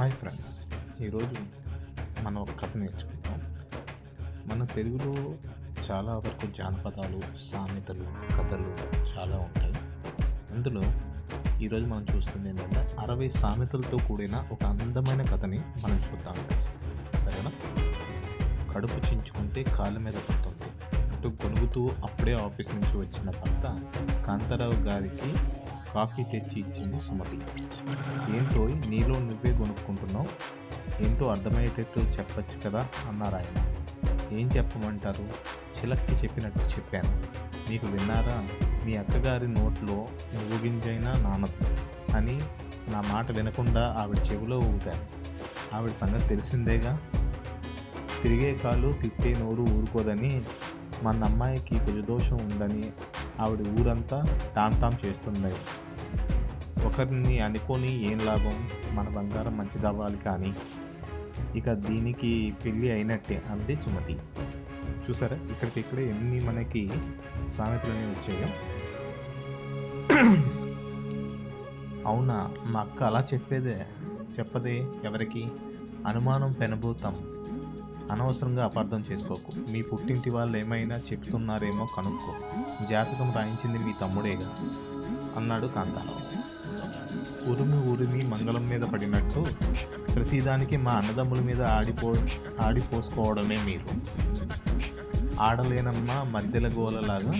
Hi friends. ఈరోజు మనం ఒక కథ నేర్చుకుందాం. మన తెలుగులో చాలా వరకు జానపదాలు సామెతలు కథలు చాలా ఉంటాయి. అందులో ఈరోజు మనం చూస్తుంది ఏంటంటే అరవై సామెతలతో కూడిన ఒక అందమైన కథని మనం చూద్దాం సరేనా? కడుపు చించుకుంటే కాళ్ళ మీద పడుతుంది. అటు గొనుగుతూ అప్పుడే ఆఫీస్ నుంచి వచ్చిన భర్త కాంతారావు గారికి కాఫీ తెచ్చి ఇచ్చింది సుమతి. ఏంటో నీలో నువ్వే కొనుక్కుంటున్నావు? ఏంటో అర్థమయ్యేటట్టు చెప్పచ్చు కదా? అన్నారు ఆయన. ఏం చెప్పమంటారు? చిలక్కి చెప్పినట్టు చెప్పాను. మీకు విన్నారా? మీ అక్కగారి నోట్లో నువ్వు గింజైనా నానదు అని నా మాట వినకుండా ఆవిడ చెవిలో ఊగాను ఆవిడ సంగతి తెలిసిందేగా? తిరిగే కాలు తిట్టే నోరు ఊరుకోదని మన అమ్మాయికి కుజదోషం ఉందని ఆవిడ ఊరంతా టాంటాం టామ్ చేస్తుంది ఒకరిని అనుకొని ఏం లాభం? మన బంగారం మంచిదవ్వాలి కానీ. ఇక దీనికి పెళ్ళి అయినట్టే అంది సుమతి. చూసారా? ఇక్కడికి ఇక్కడే ఎన్ని మనకి సామెతలు వచ్చాయో. అవునా? మా అక్క అలా చెప్పేదే చెప్పదే ఎవరికి? అనుమానం పెనబోతాం. అనవసరంగా అపార్థం చేసుకోకు. మీ పుట్టింటి వాళ్ళు ఏమైనా చెప్తున్నారేమో కనుక్కో. జాతకం రాయించింది మీ తమ్ముడేగా అన్నాడు కాంతారావు ఉరిమి ఉరిమి మంగళం మీద పడినట్టు ప్రతిదానికి మా అన్నదమ్ముల మీద ఆడిపో ఆడిపోసుకోవడమే మీరు. ఆడలేనమ్మా మధ్యల గోలలాగా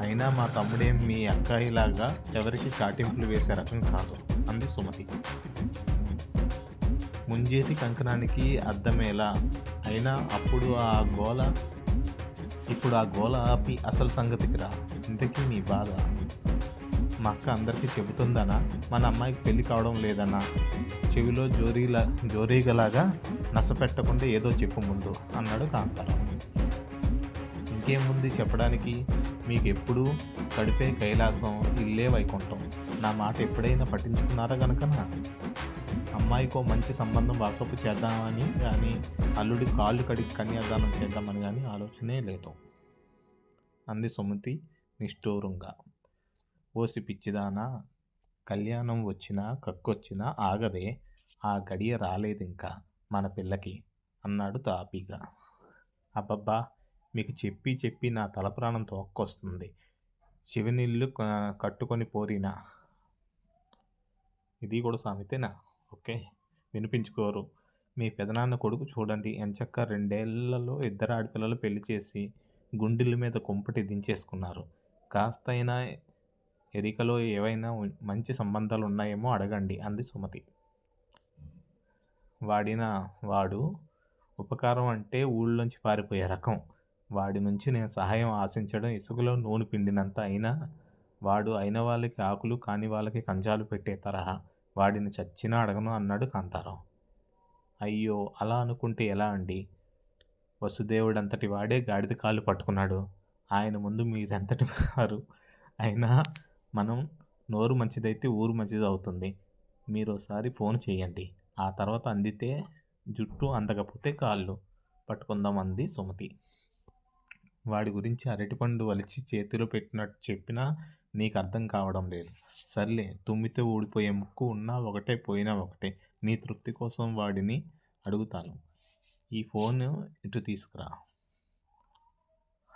అయినా మా తమ్ముడేం మీ అక్కాయిలాగా ఎవరికి చాటింపులు వేసే రకం కాదు అంది సుమతి. ముంజేతి కంకణానికి అర్థమేలా? అయినా అప్పుడు ఆ గోల ఇప్పుడు ఆ గోల ఆపి అసలు సంగతికి రా. ఇంతకీ నీ బాధ? మా అక్క అందరికీ చెబుతుందనా? మన అమ్మాయికి పెళ్ళి కావడం లేదనా చెవిలో జోరీలా జోరీగలాగా నసపెట్టకుండా ఏదో చెప్పు ముందు అన్నాడు కాంతారావు. ఇంకేముంది చెప్పడానికి? మీకు ఎప్పుడు కడిపే కైలాసం ఇల్లే వైకుంఠం. నా మాట ఎప్పుడైనా పట్టించుకున్నారా గనకనా? అమ్మాయికో మంచి సంబంధం వాకపు చేద్దామని కానీ అల్లుడి కాళ్ళు కడిగి కన్యాదానం చేద్దామని కానీ ఆలోచనే లేదు. అంది సుమతి నిష్ఠూరంగా. ఓసి పిచ్చిదానా కళ్యాణం వచ్చినా కక్కొచ్చినా ఆగదే ఆ గడియ రాలేదు ఇంకా మన పిల్లకి అన్నాడు తాపీగా. అబ్బబ్బా మీకు చెప్పి చెప్పి నా తలప్రాణం తోక్కొస్తుంది. శివనిల్లు కట్టుకొని పోరినా. ఇది కూడా సామెతేనా? ఓకే. వినిపించుకోరు. మీ పెదనాన్న కొడుకు చూడండి ఎంచక్క రెండేళ్ళలో ఇద్దరు ఆడపిల్లలు పెళ్ళి చేసి గుండెల మీద కుంపటి దించేసుకున్నారు. కాస్తైనా ఎరికలో ఏవైనా మంచి సంబంధాలు ఉన్నాయేమో అడగండి అంది సుమతి. వాడిన వాడు ఉపకారం అంటే ఊళ్ళోంచి పారిపోయే రకం. వాడి నుంచి నేను సహాయం ఆశించడం ఇసుకలో నూనె పిండినంత అయినా వాడు అయిన వాళ్ళకి ఆకులు కాని వాళ్ళకి కంజాలు పెట్టే తరహా. వాడిని చచ్చినా అడగను అన్నాడు కాంతారావు. అయ్యో అలా అనుకుంటే ఎలా అండి? వసుదేవుడంతటి వాడే గాడిద కాళ్ళు పట్టుకున్నాడు. ఆయన ముందు మీరెంతటి వారు? అయినా మనం నోరు మంచిదైతే ఊరు మంచిది అవుతుంది మీరు ఒకసారి ఫోన్ చేయండి. ఆ తర్వాత అందితే జుట్టు అందకపోతే కాళ్ళు. పట్టుకుందాం అంది సుమతి. వాడి గురించి అరటిపండు వలిచి చేతిలో పెట్టినట్టు చెప్పినా నీకు అర్థం కావడం లేదు. సర్లే తుమ్మితే ఊడిపోయే ముక్కు ఉన్నా ఒకటే పోయినా ఒకటే. నీ తృప్తి కోసం వాడిని అడుగుతాను. ఈ ఫోన్ ఇటు తీసుకురా.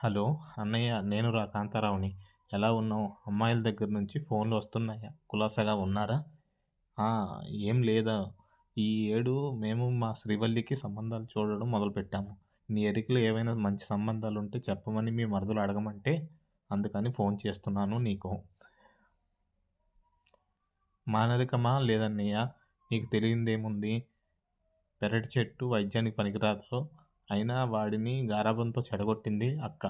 హలో అన్నయ్య నేను రా కాంతారావుని. ఎలా ఉన్నావు? అమ్మాయిల దగ్గర నుంచి ఫోన్లు వస్తున్నాయా? కులాసాగా ఉన్నారా? ఏం లేదా? ఈ ఏడు మేము మా శ్రీవల్లికి సంబంధాలు చూడడం మొదలుపెట్టాము. నీ ఎరికలో ఏవైనా మంచి సంబంధాలు ఉంటే చెప్పమని మీ మరదలు అడగమంటే అందుకని ఫోన్ చేస్తున్నాను నీకు. మానరికమా లేదన్నయ్య నీకు తెలియందేముంది? పెరటి చెట్టు వైద్యానికి పనికిరాదు? అయినా వాడిని గారాబంతో చెడగొట్టింది అక్క.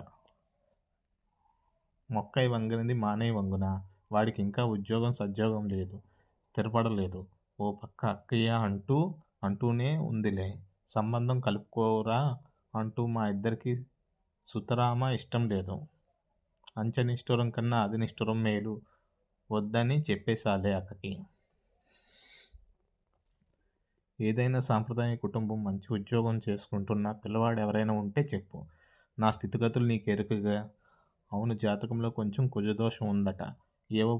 మొక్కై వంగినది మానే వంగున? వాడికి ఇంకా ఉద్యోగం సద్యోగం లేదు. స్థిరపడలేదు. ఓ పక్క అక్కయ్య అంటూ అంటూనే ఉందిలే. సంబంధం కలుపుకోరా? అంటూ మా ఇద్దరికి సుతరామ ఇష్టం లేదు. అంచ నిష్ఠురం కన్నా అది నిష్ఠురం మేలు. వద్దని చెప్పేసాలే అక్కకి. ఏదైనా సాంప్రదాయ కుటుంబం మంచి ఉద్యోగం చేసుకుంటున్న పిల్లవాడు ఎవరైనా ఉంటే చెప్పు. నా స్థితిగతులు నీకు ఎరుకగా? అవును జాతకంలో కొంచెం కుజదోషం ఉందట. ఏవో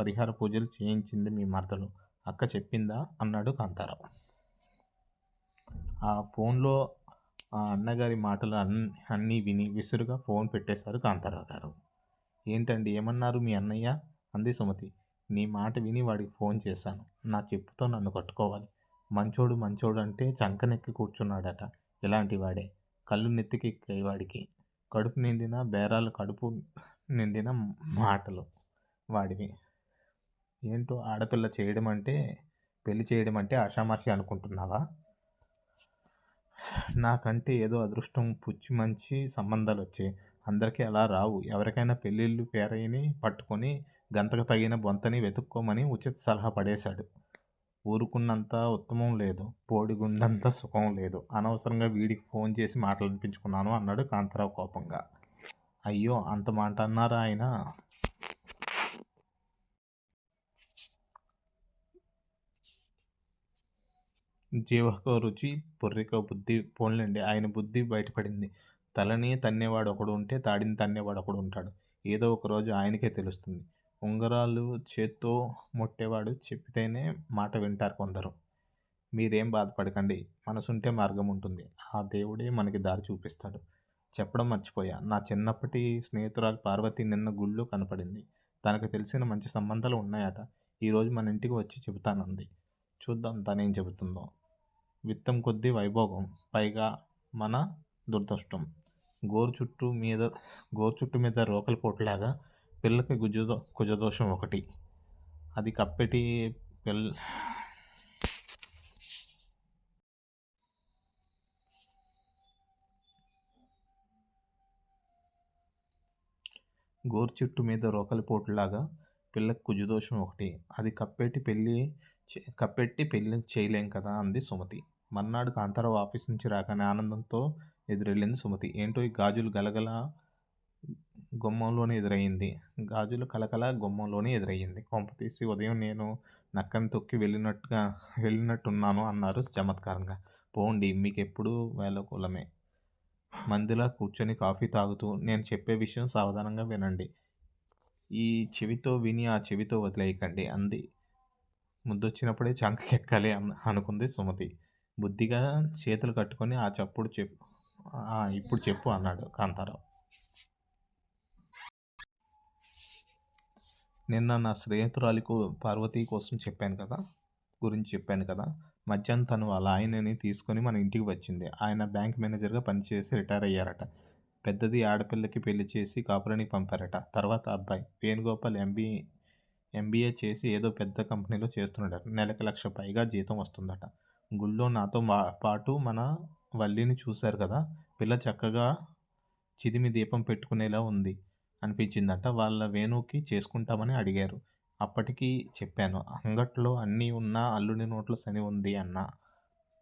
పరిహార పూజలు చేయించింది మీ మరదలు. అక్క చెప్పిందా? అన్నాడు కాంతారావు. ఆ ఫోన్లో ఆ అన్నగారి మాటలు అన్ అన్నీ విని విసురుగా ఫోన్ పెట్టేశారు కాంతారావు గారు. ఏంటండి ఏమన్నారు మీ అన్నయ్య? అంది సుమతి. నీ మాట విని వాడికి ఫోన్ చేశాను. నా చెప్పుతో నన్ను కట్టుకోవాలి. మంచోడు మంచోడు అంటే చంకనెక్కి కూర్చున్నాడట. ఇలాంటి వాడే? కళ్ళు నెత్తికి వాడికి. కడుపు నిండిన బేరాలు కడుపు నిండిన మాటలు వాడివి. ఏంటో ఆడపిల్ల చేయడం అంటే పెళ్ళి చేయడం అంటే ఆషామాషి అనుకుంటున్నావా? నాకంటే ఏదో అదృష్టం పుచ్చి మంచి సంబంధాలు వచ్చాయి అందరికీ అలా రావు. ఎవరికైనా పెళ్ళిళ్ళు పేరయ్యని పట్టుకొని గంతకు తగిన బొంతని వెతుక్కోమని ఉచిత సలహా పడేశాడు. ఊరుకున్నంత ఉత్తమం లేదు. పోడిగుండంత సుఖం లేదు. అనవసరంగా వీడికి ఫోన్ చేసి మాటలు అనిపించుకున్నాను అన్నాడు కాంతారావు కోపంగా. అయ్యో అంత మాట అన్నారా ఆయన? జీవకో రుచి పొర్రికో బుద్ధి పోన్లేండి. ఆయన బుద్ధి బయటపడింది. తలని తన్నేవాడు ఒకడు ఉంటే తాడిని తన్నేవాడు ఒకడు ఉంటాడు. ఏదో ఒక రోజు ఆయనకే తెలుస్తుంది. ఉంగరాలు చేత్తో ముట్టేవాడు చెప్పితేనే మాట వింటారు కొందరు. మీరేం బాధపడకండి. మనసుంటే మార్గం ఉంటుంది ఆ దేవుడే మనకి దారి చూపిస్తాడు. చెప్పడం మర్చిపోయా. నా చిన్నప్పటి స్నేహితురాలు పార్వతి నిన్న గుళ్ళు కనపడింది. తనకు తెలిసిన మంచి సంబంధాలు ఉన్నాయట. ఈరోజు మన ఇంటికి వచ్చి చెబుతానంది. చూద్దాం తనేం చెబుతుందో. విత్తం కొద్దీ వైభోగం. పైగా మన దుర్దృష్టం. గోరు చుట్టూ మీద గోరు చుట్టు మీద రోకల పోటులాగా పిల్లకి గుజదో కుజదోషం ఒకటి. అది కప్పెటి పిల్ల గోరు చుట్టు మీద రోకలి పోటులాగా పిల్లకు కుజుదోషం ఒకటి. అది కప్పెట్టి పెళ్ళి కప్పెట్టి పెళ్ళి చేయలేం కదా అంది సుమతి. మర్నాడు కాంతారావు ఆఫీస్ నుంచి రాగానే ఆనందంతో ఎదురెళ్ళింది సుమతి. ఏంటో ఈ గాజులు గలగల గుమ్మంలోనే ఎదురయ్యింది గాజులు కలకల గుమ్మంలోనే ఎదురయ్యింది కొంప తీసి ఉదయం నేను నక్కని తొక్కి వెళ్ళినట్టుగా వెళ్ళినట్టున్నాను అన్నారు చమత్కారంగా. పోండి మీకు ఎప్పుడు వేలకూలమే మందిలా కూర్చొని కాఫీ తాగుతూ నేను చెప్పే విషయం సావధానంగా వినండి. ఈ చెవితో విని ఆ చెవితో వదిలేయకండి అంది. ముద్దొచ్చినప్పుడే చంకకెక్కాలి అనుకుంది సుమతి. బుద్ధిగా చేతులు కట్టుకొని ఆ చప్పుడు చెప్పు ఇప్పుడు చెప్పు అన్నాడు కాంతారావు. నిన్న నా స్నేహితురాలికు పార్వతి కోసం చెప్పాను కదా గురించి చెప్పాను కదా మధ్యాహ్నం తను వాళ్ళ ఆయనని తీసుకొని మన ఇంటికి వచ్చింది. ఆయన బ్యాంక్ మేనేజర్గా పనిచేసి రిటైర్ అయ్యారట. పెద్దది ఆడపిల్లకి పెళ్ళి చేసి కాపురానికి పంపారట. తర్వాత అబ్బాయి వేణుగోపాల్ ఎంబీ ఎంబీఏ చేసి ఏదో పెద్ద కంపెనీలో చేస్తున్నాడట. నెలకు లక్ష పైగా జీతం వస్తుందట. గుళ్ళో నాతో పాటు మన వల్లిని చూశారు కదా? పిల్ల చక్కగా చిదిమి దీపం పెట్టుకునేలా ఉంది అనిపించిందట. వాళ్ళ వేణుకి చేసుకుంటామని అడిగారు. అప్పటికి చెప్పాను అంగట్లో అన్నీ ఉన్నా అల్లుడి నోట్లో శని ఉంది అన్న.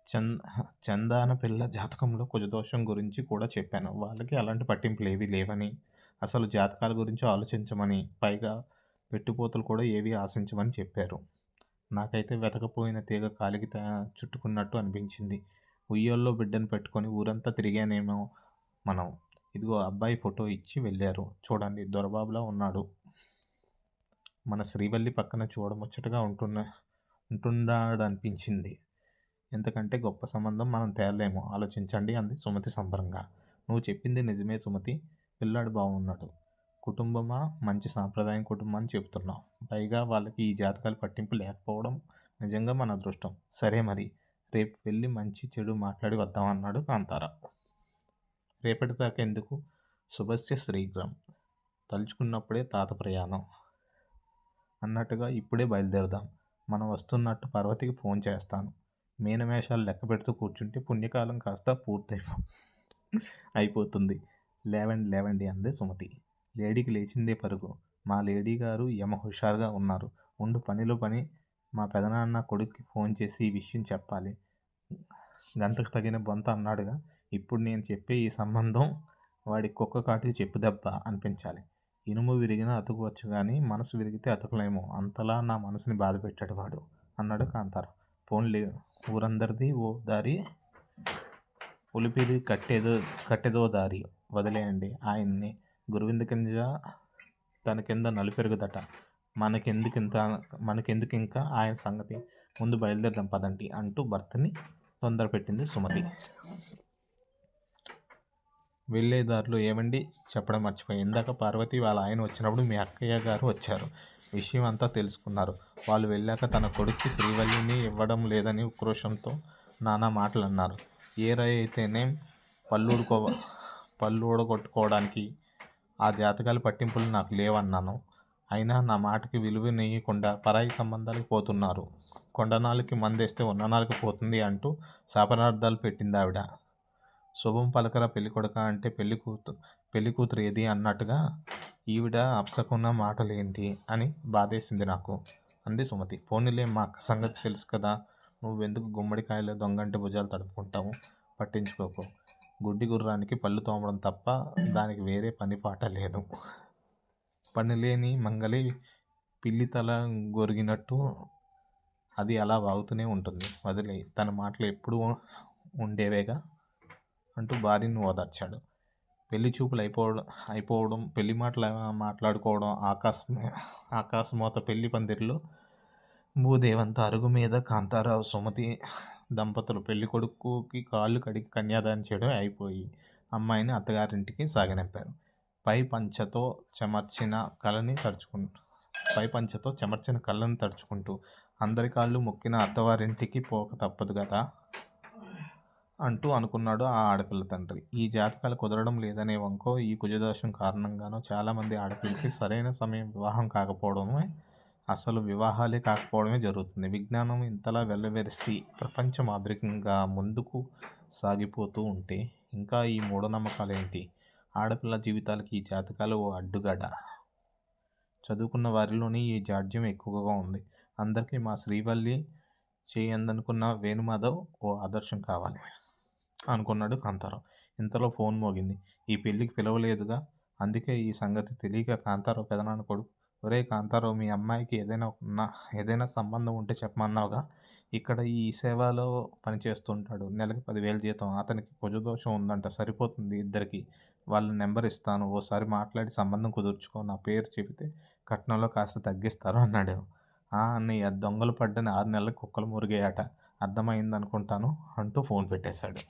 చంద చందాన పిల్ల జాతకంలో కుజదోషం గురించి కూడా చెప్పాను. వాళ్ళకి అలాంటి పట్టింపులు ఏవి లేవని అసలు జాతకాల గురించి ఆలోచించమని పైగా పెట్టుపోతలు కూడా ఏవి ఆశించమని చెప్పారు. నాకైతే వెతకపోయిన తీగ కాలికి చుట్టుకున్నట్టు అనిపించింది. ఉయ్యోల్లో బిడ్డను పెట్టుకొని ఊరంతా తిరిగానేమో మనం. ఇదిగో అబ్బాయి ఫోటో ఇచ్చి వెళ్ళారు. చూడండి దొరబాబులా ఉన్నాడు. మన శ్రీవల్లి పక్కన చూడముచ్చటగా ఉంటున్న ఉంటున్నాడనిపించింది. ఎందుకంటే గొప్ప సంబంధం మనం తేలేమో ఆలోచించండి అంది సుమతి సంబరంగా. నువ్వు చెప్పింది నిజమే సుమతి. పిల్లాడు బాగున్నాడు కుటుంబమా? మంచి సాంప్రదాయం కుటుంబం అని చెప్తున్నావు. పైగా వాళ్ళకి ఈ జాతకాలు పట్టింపు లేకపోవడం నిజంగా మన అదృష్టం. సరే మరి. రేపు వెళ్ళి మంచి చెడు మాట్లాడి వద్దాం అన్నాడు కాంతారా. రేపటి దాకా ఎందుకు? శుభస్య శ్రీగ్రామ్. తలుచుకున్నప్పుడే తాత ప్రయాణం. అన్నట్టుగా ఇప్పుడే బయలుదేరదాం. మనం వస్తున్నట్టు పార్వతికి ఫోన్ చేస్తాను. మీనమేషాలు లెక్క పెడుతూ కూర్చుంటే పుణ్యకాలం కాస్త పూర్తయిపో అయిపోతుంది. లేవండి లేవండి అందే సుమతి. లేడీకి లేచిందే పరుగు. మా లేడీ గారు యమ హుషారుగా ఉన్నారు. ఉండు పనిలో పని. మా పెదనాన్న కొడుక్కి ఫోన్ చేసి ఈ విషయం చెప్పాలి. గంటకు తగిన బొంత అన్నాడుగా. ఇప్పుడు నేను చెప్పే ఈ సంబంధం వాడి కుక్క కాటికి చెప్పు దెబ్బ అనిపించాలి. ఇనుము విరిగిన అతుకోవచ్చు కానీ మనసు విరిగితే అతుకులేమో అంతలా నా మనసుని బాధ పెట్టాడు వాడు అన్నాడు కాంతారు పోన్లే ఊరందరిది ఓ దారి ఉలిపిది కట్టేదో కట్టేదో దారి వదిలేయండి. ఆయన్ని గురువింద కింద తన కింద నలిపెరుగుదట. మనకెందుకు ఇంత మనకెందుకు ఇంకా ఆయన సంగతి? ముందు బయలుదేరదాం పదండి అంటూ భర్తని తొందర పెట్టింది సుమతి. వెళ్ళే దారిలో ఏమండి? చెప్పడం మర్చిపోయి ఇందాక పార్వతి వాళ్ళ ఆయన వచ్చినప్పుడు మీ అక్కయ్య గారు వచ్చారు. విషయం అంతా తెలుసుకున్నారు. వాళ్ళు వెళ్ళాక తన కొడుక్కి శ్రీవల్లిని ఇవ్వడం లేదని ఉక్రోషంతో నానా మాటలు అన్నారు ఏ రై అయితేనే పళ్ళుడుకో పళ్ళు ఊడగొట్టుకోవడానికి ఆ జాతకాల పట్టింపులు నాకు లేవన్నాను. అయినా నా మాటకి విలువనియకుండా పరాయి సంబంధాలకు పోతున్నారు. కొండనాలకి మందేస్తే ఉన్ననాలకి పోతుంది అంటూ శాపనార్థాలు పెట్టింది ఆవిడ శుభం పలకర పెళ్ళి కొడక అంటే పెళ్ళి కూతు పెళ్ళి కూతురు ఏది అన్నట్టుగా ఈవిడ అప్సకున్న మాటలేంటి అని బాధేసింది నాకు. అంది సుమతి. పోనీలే మా అక్క సంగతి తెలుసు కదా. నువ్వెందుకు గుమ్మడికాయలు దొంగంటి భుజాలు తడుపుకుంటావు? పట్టించుకోకు. గుడ్డి గుర్రానికి పళ్ళు తోమడం తప్ప దానికి వేరే పని పాట లేదు. పనిలేని మంగలి పిల్లి తల గొరిగినట్టు అది అలా వాగుతూనే ఉంటుంది. వదిలే తన మాటలు ఎప్పుడు ఉండేవేగా? అంటూ భార్యను ఓదార్చాడు. పెళ్ళి చూపులు అయిపోవడం అయిపోవడం పెళ్ళి మాటలు మాట్లాడుకోవడం ఆకాశం ఆకాశమోత పెళ్ళి పందిరిలో భూదేవంత అరుగు మీద కాంతారావు సుమతి దంపతులు పెళ్ళి కొడుకుకి కాళ్ళు కడిగి కన్యాదానం చేయడం అయిపోయి అమ్మాయిని అత్తగారింటికి సాగనంపారు. పై పంచతో చెమర్చిన కళని తడుచుకుంటూ పై పంచతో చెమర్చిన కళ్ళను తడుచుకుంటూ అందరి కాళ్ళు మొక్కిన అత్తవారింటికి పోక తప్పదు కదా అంటూ అనుకున్నాడు ఆ ఆడపిల్ల తండ్రి. ఈ జాతకాలు కుదరడం లేదనే వంకో ఈ కుజదోషం కారణంగానో చాలామంది ఆడపిల్లకి సరైన సమయం వివాహం కాకపోవడమే అసలు వివాహాలే కాకపోవడమే జరుగుతుంది. విజ్ఞానం ఇంతలా వెల్లవెరిసి ప్రపంచ మాదిరికంగా ముందుకు సాగిపోతూ ఉంటే ఇంకా ఈ మూఢనమ్మకాలు ఏంటి ఆడపిల్ల జీవితాలకి ఈ జాతకాలు ఓ అడ్డుగడ చదువుకున్న వారిలోనే ఈ జాడ్యం ఎక్కువగా ఉంది. అందరికీ మా శ్రీవల్లి చేయందనుకున్న వేణుమాధవ్ ఓ ఆదర్శం కావాలి అనుకున్నాడు కాంతారావు. ఇంతలో ఫోన్ మోగింది. ఈ పెళ్ళికి పిలవలేదుగా? అందుకే ఈ సంగతి తెలియక కాంతారావు పెదనాన్న కొడుకు ఒరే కాంతారావు మీ అమ్మాయికి ఏదైనా ఉన్న ఏదైనా సంబంధం ఉంటే చెప్పమన్నావుగా? ఇక్కడ ఈ సేవలో పనిచేస్తుంటాడు. నెలకి పదివేలు జీతం. అతనికి కుజదోషం ఉందంట. సరిపోతుంది ఇద్దరికి. వాళ్ళ నెంబర్ ఇస్తాను. ఓసారి మాట్లాడి సంబంధం కుదుర్చుకో. నా పేరు చెబితే కట్నంలో కాస్త తగ్గిస్తారు అన్నాడు. అన్నయ్య దొంగలు పడ్డని ఆరు నెలలకు కుక్కలు మురిగాయట. అర్థమైంది అనుకుంటాను అంటూ ఫోన్ పెట్టేశాడు.